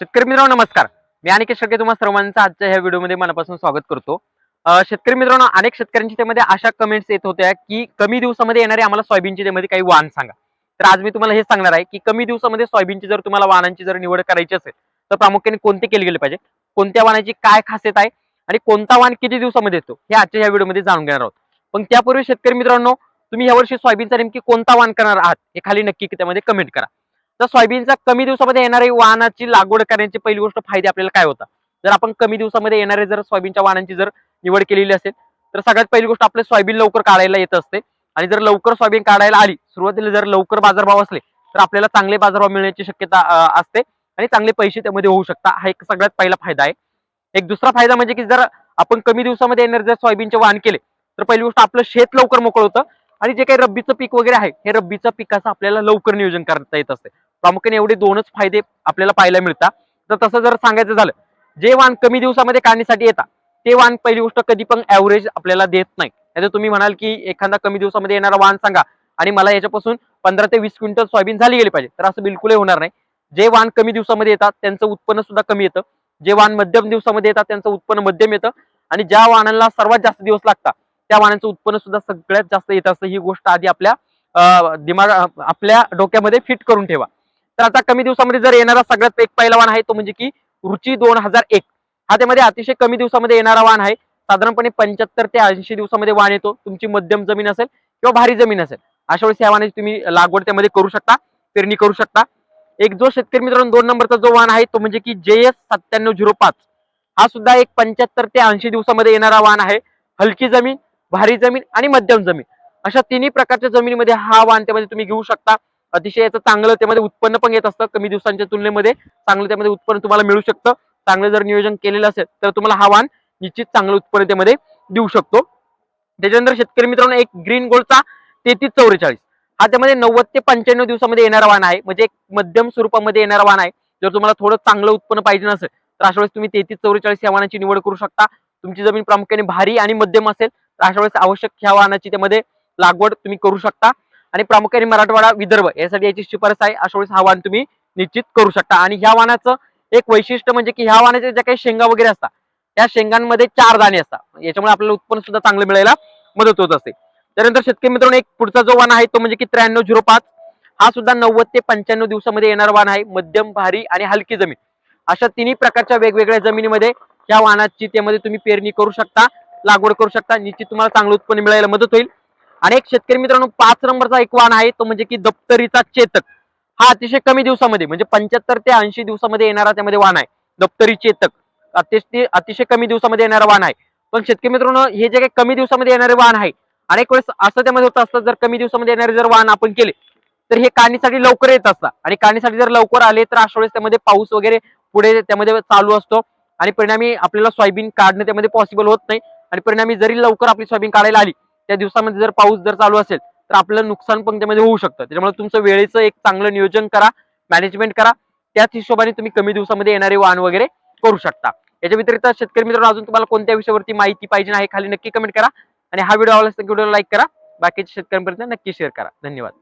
शेतकरी मित्रांनो नमस्कार. मी अनिकेत शेळके तुम्हाला सर्वांचं आजच्या ह्या व्हिडिओमध्ये मनापासून स्वागत करतो. शेतकरी मित्रांनो अनेक शेतकऱ्यांची त्यामध्ये अशा कमेंट्स येत होत्या की कमी दिवसामध्ये येणारे आम्हाला सोयाबीनची त्यामध्ये काही वाहन सांगा. तर आज मी तुम्हाला हे सांगणार आहे की कमी दिवसामध्ये सोयाबीनची जर तुम्हाला वाहनांची जर निवड करायची असेल तर प्रामुख्याने कोणते केले गेले पाहिजे? कोणत्या वाहनाची काय खासियत आहे? आणि कोणता वाहन किती दिवसामध्ये येतो? हे आजच्या ह्या व्हिडिओमध्ये जाणून घेणार आहोत. पण त्यापूर्वी शेतकरी मित्रांनो तुम्ही यावर्षी सोयाबीनचा नेमकी कोणता वाहन करणार आहात हे खाली नक्की त्यामध्ये कमेंट करा. तर सोयाबीनचा कमी दिवसामध्ये येणारी वाहनाची लागवड करण्याची पहिली गोष्ट फायदे आपल्याला काय होता जर आपण कमी दिवसामध्ये येणारे जर सोयाबीनच्या वाहनांची जर निवड केलेली असेल तर सगळ्यात पहिली गोष्ट आपले सोयाबीन लवकर काढायला येत असते. आणि जर लवकर सोयाबीन काढायला आली सुरुवातीला जर लवकर बाजारभाव असले तर आपल्याला चांगले बाजारभाव मिळण्याची शक्यता असते. आणि चांगले पैसे त्यामध्ये होऊ शकता. हा एक सगळ्यात पहिला फायदा आहे. एक दुसरा फायदा म्हणजे की जर आपण कमी दिवसामध्ये येणारे जर सोयाबीनचे वाहन केले तर पहिली गोष्ट आपलं शेत लवकर मोकळ होतं. आणि जे काही रब्बीचं पीक वगैरे आहे हे रब्बीचं पिकाचं आपल्याला लवकर नियोजन करता येत असते. प्रामुख्याने एवढे दोनच फायदे आपल्याला पाहायला मिळतात. तर तसं जर सांगायचं झालं जे वाहन कमी दिवसामध्ये काढण्यासाठी येतात ते वाहन पहिली गोष्ट कधी पण ऍव्हरेज आपल्याला देत नाही त्याचं तुम्ही म्हणाल की एखादा कमी दिवसामध्ये येणारा वाहन सांगा आणि मला याच्यापासून पंधरा ते वीस क्विंटल सोयाबीन झाली गेली पाहिजे. तर असं बिलकुलही होणार नाही. जे वाहन कमी दिवसामध्ये येतात त्यांचं उत्पन्न सुद्धा कमी येतं. जे वाहन मध्यम दिवसामध्ये येतात त्यांचं उत्पन्न मध्यम येतं. आणि ज्या वाहनांना सर्वात जास्त दिवस लागतात त्या वाहनांचं उत्पन्न सुद्धा सगळ्यात जास्त येत असतं. ही गोष्ट आधी आपल्या दिमाग आपल्या डोक्यामध्ये फिट करून ठेवा. तर आता कमी दिवसामध्ये जर येणारा सगळ्यात एक पहिला वाहन आहे तो म्हणजे की रुची दोन हजार एक. हा त्यामध्ये अतिशय कमी दिवसामध्ये येणारा वाहन आहे. साधारणपणे पंच्याहत्तर ते ऐंशी दिवसामध्ये वाहन येतो. तुमची मध्यम जमीन असेल किंवा भारी जमीन असेल. अशा वेळेस या वाहनाची तुम्ही लागवड त्यामध्ये करू शकता पेरणी करू शकता. एक जो शेतकरी मित्रांनो दोन नंबरचा जो वाहन आहे तो म्हणजे की जे एस सत्त्याण्णव झिरो पाच. हा सुद्धा एक पंच्याहत्तर ते ऐंशी दिवसामध्ये येणारा वाहन आहे. हलकी जमीन भारी जमीन आणि मध्यम जमीन. अशा तिन्ही प्रकारच्या जमिनीमध्ये हा वाहन त्यामध्ये तुम्ही घेऊ शकता. अतिशय याचं चांगलं त्यामध्ये उत्पन्न पण येत असतं कमी दिवसांच्या तुलनेमध्ये. चांगलं त्यामध्ये उत्पन्न तुम्हाला मिळू शकतं. चांगलं जर नियोजन केलेलं असेल तर तुम्हाला हा वाहन निश्चित चांगलं उत्पन्न त्यामध्ये देऊ शकतो. त्याच्यानंतर शेतकरी मित्रांनो एक ग्रीन गोल्डचा तेहतीस चौवेचाळीस. हा त्यामध्ये नव्वद ते पंच्याण्णव दिवसामध्ये येणारा वाहन आहे. म्हणजे एक मध्यम स्वरूपामध्ये येणारा वाहन आहे. जर तुम्हाला थोडं चांगलं उत्पन्न पाहिजे नसेल तर अशा वेळेस तुम्ही तेहतीस चौवेचाळीस या वाहनाची निवड करू शकता. तुमची जमीन प्रामुख्याने भारी आणि मध्यम असेल तर अशा वेळेस आवश्यक ह्या वाहनाची त्यामध्ये लागवड तुम्ही करू शकता. आणि प्रामुख्याने मराठवाडा विदर्भ यासाठी याची शिफारस आहे. अशा वेळेस हा वाहन तुम्ही निश्चित करू शकता. आणि ह्या वाणाचं एक वैशिष्ट्य म्हणजे की ह्या वाहनाच्या ज्या काही शेंगा वगैरे असतात त्या शेंगांमध्ये चार दाणे असतात. याच्यामुळे आपल्याला उत्पन्न सुद्धा चांगलं मिळायला मदत होत असते. त्यानंतर शेतकरी मित्रांनो एक पुढचा जो वाण आहे तो म्हणजे की त्र्याण्णव झिरो पाच. हा सुद्धा नव्वद ते पंच्याण्णव दिवसामध्ये येणार वाण आहे मध्यम भारी आणि हलकी जमीन. अशा तिन्ही प्रकारच्या वेगवेगळ्या जमिनीमध्ये या वाणाची त्यामध्ये तुम्ही पेरणी करू शकता लागवड करू शकता. निश्चित तुम्हाला चांगलं उत्पन्न मिळायला मदत होईल. आणि एक शेतकरी मित्रांनो पाच नंबरचा एक वाहन आहे तो म्हणजे की दप्तरीचा चेतक. हा अतिशय कमी दिवसामध्ये म्हणजे पंच्याहत्तर ते ऐंशी दिवसामध्ये येणारा त्यामध्ये वाहन आहे दप्तरी चेतक. अतिशय अतिशय कमी दिवसामध्ये येणारा वाहन आहे. पण शेतकरी मित्रांनो हे जे काही कमी दिवसामध्ये येणारे वाहन आहे अनेक वेळेस असं त्यामध्ये होत असतं जर कमी दिवसामध्ये येणारे जर वाहन आपण केले तर हे काढणीसाठी लवकर येत असतात आणि काढणीसाठी जर लवकर आले तर अशा वेळेस त्यामध्ये पाऊस वगैरे पुढे त्यामध्ये चालू असतो. आणि परिणामी आपल्याला सोयाबीन काढणं त्यामध्ये पॉसिबल होत नाही. आणि परिणामी जरी लवकर आपली सोयाबीन काढायला आली त्या दिवसामध्ये जर पाऊस जर चालू असेल तर आपलं नुकसान पण त्यामध्ये होऊ शकतं. त्याच्यामुळे तुमचं वेळेचं एक चांगलं नियोजन करा मॅनेजमेंट करा. त्याच हिशोबाने तुम्ही कमी दिवसामध्ये येणारे वाहन वगैरे करू शकता. याच्या व्यतिरिक्त शेतकरी मित्रांनो अजून तुम्हाला कोणत्या विषयावरती माहिती पाहिजे आहे खाली नक्की कमेंट करा. आणि हा व्हिडिओ आवडला असेल व्हिडिओ लाईक करा. बाकीच्या शेतकऱ्यांपर्यंत नक्की शेअर करा. धन्यवाद.